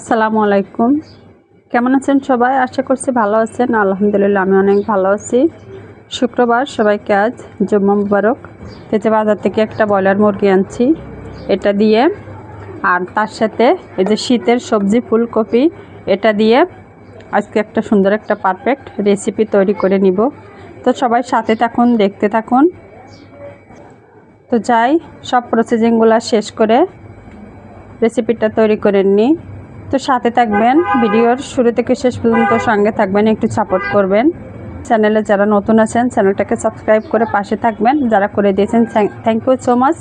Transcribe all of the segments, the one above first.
আসসালামু আলাইকুম। কেমন আছেন সবাই? আশা করছি ভালো আছেন। আলহামদুলিল্লাহ, আমি অনেক ভালো আছি। শুক্রবার, সবাইকে আজ জম্মা মুবারক। তেতে বাজার থেকে একটা ব্রয়লার মুরগি আনছি। এটা দিয়ে, আর তার সাথে এই যে শীতের সবজি, ফুলকপি, এটা দিয়ে আজকে একটা সুন্দর একটা পারফেক্ট রেসিপি তৈরি করে নিব। তো সবাই সাথে থাকুন, দেখতে থাকুন। তো যাই, সব প্রসেসিংগুলো শেষ করে রেসিপিটা তৈরি করে নিই। তো সাথে থাকবেন, ভিডিওর শুরু থেকে শেষ পর্যন্ত সঙ্গে থাকবেন, একটু সাপোর্ট করবেন। চ্যানেলে যারা নতুন আছেন চ্যানেলটাকে সাবস্ক্রাইব করে পাশে থাকবেন। যারা করে দিয়েছেন থ্যাংক ইউ সো মাচ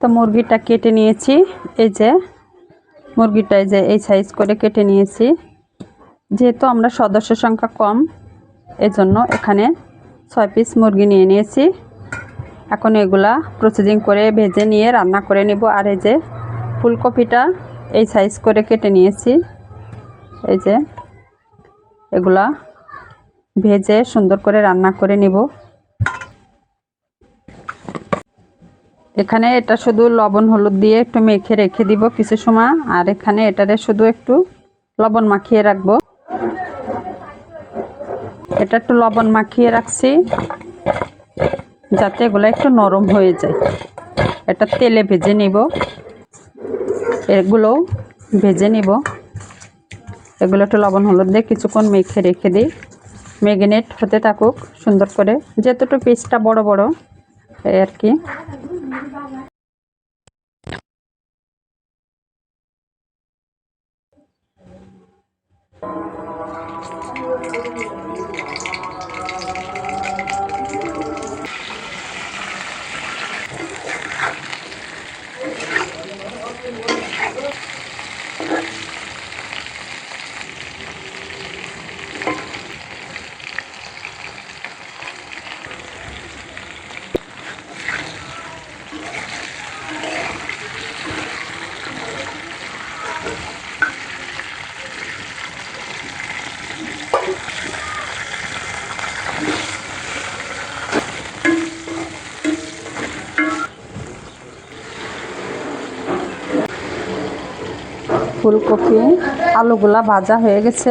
তো মুরগিটা কেটে নিয়েছি, এই যে মুরগিটা এই যে এই সাইজ করে কেটে নিয়েছি। যেহেতু আমরা সদস্য সংখ্যা কম, এজন্য এখানে ছয় পিস মুরগি নিয়ে নিয়েছি। এখন এগুলা প্রসেসিং করে ভেজে নিয়ে রান্না করে নিব। আর এই যে ফুলকপিটা এই সাইজ করে কেটে নিয়েছি। এই যে এগুলা ভেজে সুন্দর করে রান্না করে নিব। এখানে এটা শুধু লবণ, হলুদ দিয়ে একটু মেখে রেখে দিব কিছু সময়। আর এখানে এটারে শুধু একটু লবণ মাখিয়ে রাখব। এটা একটু লবণ মাখিয়ে রাখছি। যাতে এগুলো একটু নরম হয়ে যায়। এটা তেলে ভেজে নিব। এগুলোও ভেজে নিব। এগুলো একটু লবণ, হলুদ দিয়ে কিছুক্ষণ মেখে রেখে দিই। ম্যাগনেট হতে থাকুক, সুন্দর করে। যেতটুকু পিসটা বড় বড় আর কি। ফুলকপি আলুগুলা ভাজা হয়ে গেছে।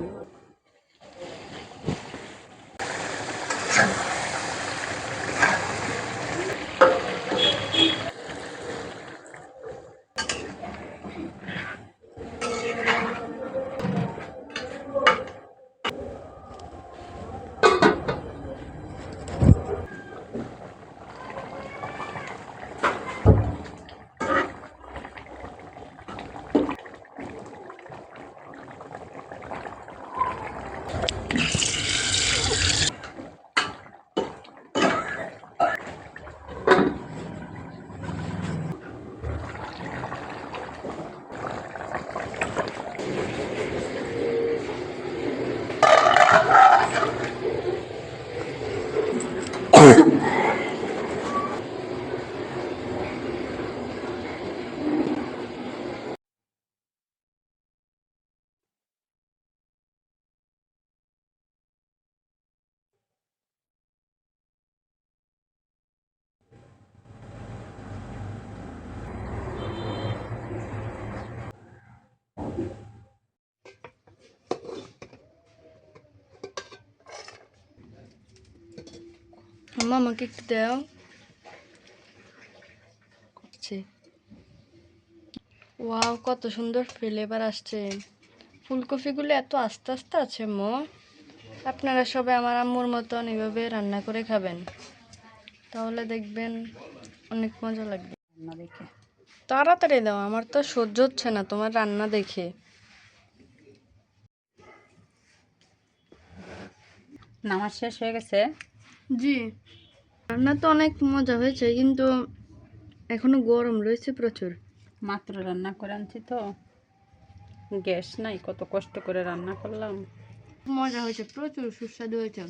আছে আম্মা আমাকে একটু দাও করছে ওয়াও কত সুন্দর ফ্লেভার আসছে ফুলকপিগুলো এত আস্তে আস্তে আছে মো আপনারা সবাই আমার আম্মুর মতন এভাবে রান্না করে খাবেন তাহলে দেখবেন অনেক মজা লাগবে রান্না দেখে তাড়াতাড়ি দাও আমার তো সহ্য হচ্ছে না তোমার রান্না দেখে নামাজ শেষ হয়ে গেছে জি। রান্না তো অনেক মজা হয়েছে কিন্তু এখনও গরম রয়েছে প্রচুর। মাত্র রান্না করে আনছি তো। গ্যাস নাই কত কষ্ট করে রান্না করলাম। মজা হয়েছে প্রচুর সুস্বাদু হয়েছে।